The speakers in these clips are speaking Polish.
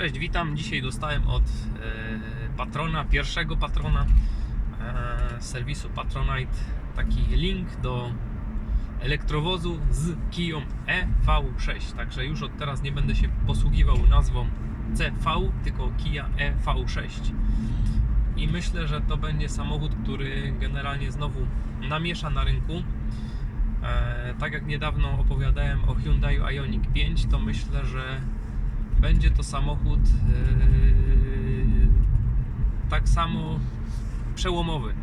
Cześć, witam. Dzisiaj dostałem od e, patrona, pierwszego patrona e, serwisu Patronite taki link do elektrowozu z Kiją EV6. Także już od teraz nie będę się posługiwał nazwą CV, tylko Kia EV6. I myślę, że to będzie samochód, który generalnie znowu namiesza na rynku. E, tak jak niedawno opowiadałem o Hyundai Ioniq 5, to myślę, że będzie to samochód yy, tak samo przełomowy.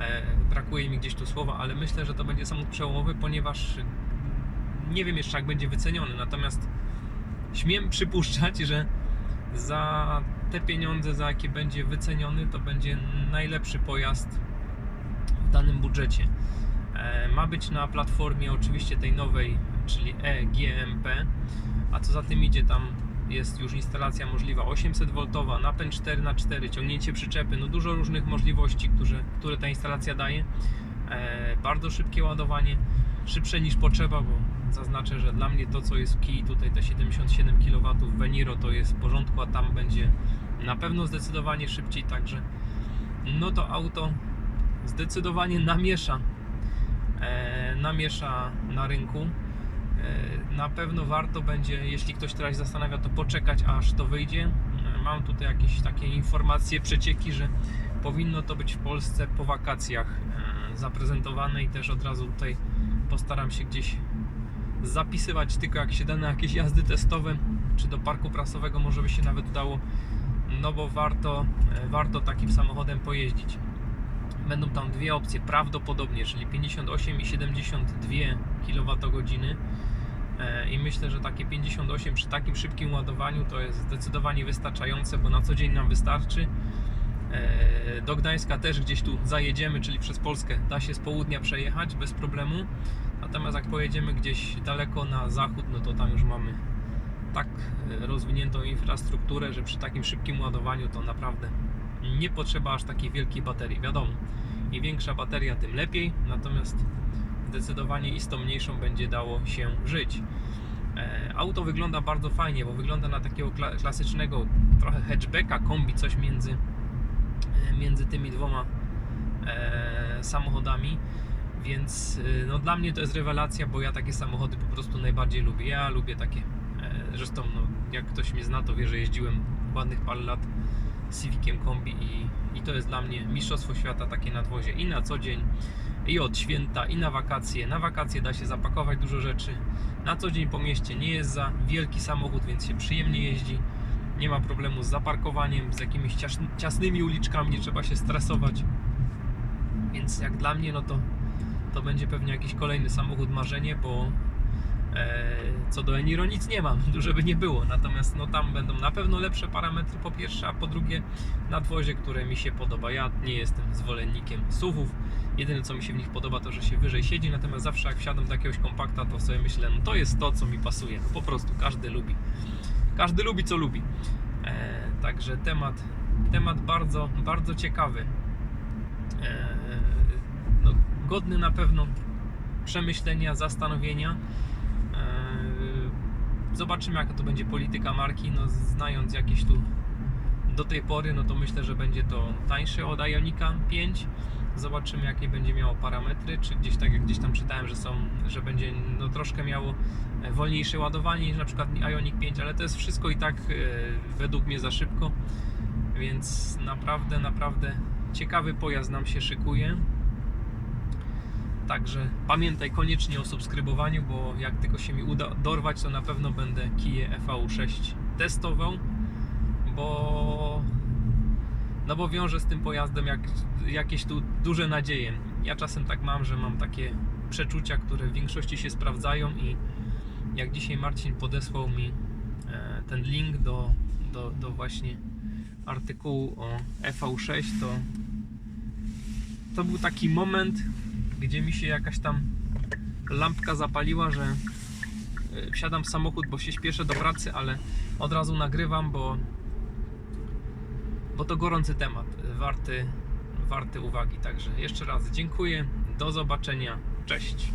E, brakuje mi gdzieś tu słowa, ale myślę, że to będzie samochód przełomowy, ponieważ nie wiem jeszcze jak będzie wyceniony, natomiast śmiem przypuszczać, że za te pieniądze, za jakie będzie wyceniony, to będzie najlepszy pojazd w danym budżecie. E, Ma być na platformie oczywiście tej nowej, czyli EGMP, a co za tym idzie, tam jest już instalacja możliwa 800V, napęd 4x4, ciągnięcie przyczepy, no dużo różnych możliwości, które, które ta instalacja daje. E, bardzo szybkie ładowanie, szybsze niż potrzeba, bo zaznaczę, że dla mnie to co jest w Kii, tutaj te 77 kW Veniro to jest w porządku, a tam będzie na pewno zdecydowanie szybciej, także no to auto zdecydowanie namiesza e, namiesza na rynku. E, Na pewno warto będzie, jeśli ktoś teraz zastanawia, to poczekać aż to wyjdzie. E, Mam tutaj jakieś takie informacje, przecieki, że powinno to być w Polsce po wakacjach e, zaprezentowane i też od razu tutaj postaram się gdzieś zapisywać tylko jak się da na jakieś jazdy testowe, czy do parku prasowego może by się nawet udało, no bo warto, warto takim samochodem pojeździć. Będą tam dwie opcje, prawdopodobnie, czyli 58 i 72 kWh. E, I myślę, że takie 58 przy takim szybkim ładowaniu to jest zdecydowanie wystarczające, bo na co dzień nam wystarczy. E, Do Gdańska też gdzieś tu zajedziemy, czyli przez Polskę da się z południa przejechać bez problemu. Natomiast jak pojedziemy gdzieś daleko na zachód, no to tam już mamy tak e, rozwiniętą infrastrukturę, że przy takim szybkim ładowaniu to naprawdę nie potrzeba aż takiej wielkiej baterii. Wiadomo, im większa bateria, tym lepiej, natomiast zdecydowanie i z tą mniejszą będzie dało się żyć. E, Auto wygląda bardzo fajnie, bo wygląda na takiego kla- klasycznego trochę hatchbacka, kombi, coś między, e, między tymi dwoma e, samochodami. Więc no, dla mnie to jest rewelacja, bo ja takie samochody po prostu najbardziej lubię. Ja lubię takie. Zresztą, no, jak ktoś mnie zna, to wie, że jeździłem ładnych parę lat Civiciem kombi i, i to jest dla mnie mistrzostwo świata takie nadwozie i na co dzień i od święta i na wakacje. Na wakacje da się zapakować dużo rzeczy. Na co dzień po mieście nie jest za wielki samochód, więc się przyjemnie jeździ. Nie ma problemu z zaparkowaniem, z jakimiś cias- ciasnymi uliczkami, nie trzeba się stresować. Więc jak dla mnie, no to to będzie pewnie jakiś kolejny samochód marzenie, bo co do Eniro nic nie mam, żeby nie było. Natomiast no tam będą na pewno lepsze parametry po pierwsze, a po drugie nadwozie, które mi się podoba. Ja nie jestem zwolennikiem SUVów. Jedyne co mi się w nich podoba to, że się wyżej siedzi, natomiast zawsze jak wsiadam do jakiegoś kompakta, to sobie myślę, no to jest to, co mi pasuje. Po prostu każdy lubi. Każdy lubi, co lubi. E, także temat, temat bardzo, bardzo ciekawy. E, no, godny na pewno przemyślenia, zastanowienia. Zobaczymy, jaka to będzie polityka marki. No, znając jakieś tu do tej pory, no to myślę, że będzie to tańsze od Ionika 5. Zobaczymy, jakie będzie miało parametry, czy gdzieś tak jak gdzieś tam czytałem, że są, że będzie no, troszkę miało e, wolniejsze ładowanie niż na przykład Ioniq 5, ale to jest wszystko i tak e, według mnie za szybko. Więc naprawdę, naprawdę ciekawy pojazd nam się szykuje. Także pamiętaj koniecznie o subskrybowaniu, bo jak tylko się mi uda dorwać, to na pewno będę Kia EV6 testował, bo no bo wiążę z tym pojazdem jak, jakieś tu duże nadzieje. Ja czasem tak mam, że mam takie przeczucia, które w większości się sprawdzają i jak dzisiaj Marcin podesłał mi e, ten link do, do, do właśnie artykułu o EV6, to to był taki moment, gdzie mi się jakaś tam lampka zapaliła, że y, wsiadam w samochód, bo się śpieszę do pracy, ale od razu nagrywam, bo bo to gorący temat, warty, warty uwagi. Także jeszcze raz dziękuję, do zobaczenia, cześć.